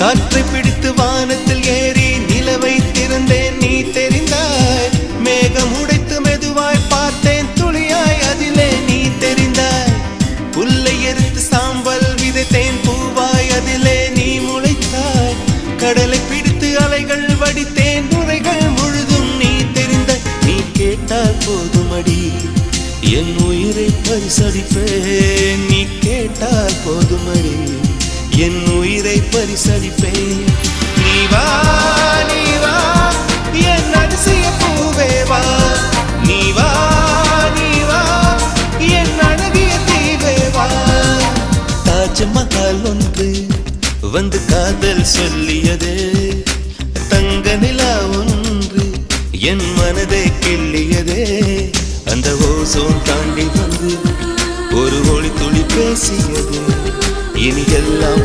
காற்றை பிடித்து வானத்தில் ஏறி நிலவை திறந்தேன் நீ தெரிந்தாய். மேகம் உடைத்து மெதுவாய் பார்த்தேன் துளியாய் அதிலே நீ தெரிந்தாய். புல்லை எரித்து சாம்பல் விதைத்தேன் பூவாய் அதிலே நீ முளைத்தாய். கடலை பிடித்து அலைகள் வடித்தேன் நுரைகள் முழுதும் நீ தெரிந்த நீ கேட்டால் போதுமடி என் உயிரை பரிசளிப்பேன். நீ கேட்டால் போதுமடி என் உயிரை பரிசளிப்பேன். நீ என் அதிசய பூவே வா. நீ என் அழகிய தீவே தாஜ்மஹால் ஒன்று வந்து காதல் சொல்லியது. தங்க நிலா ஒன்று என் மனதை கிள்ளியதே. அந்த ஓசோன் தாண்டி வந்து ஒரு ஒளி துளி பேசியது. இனி எல்லாம்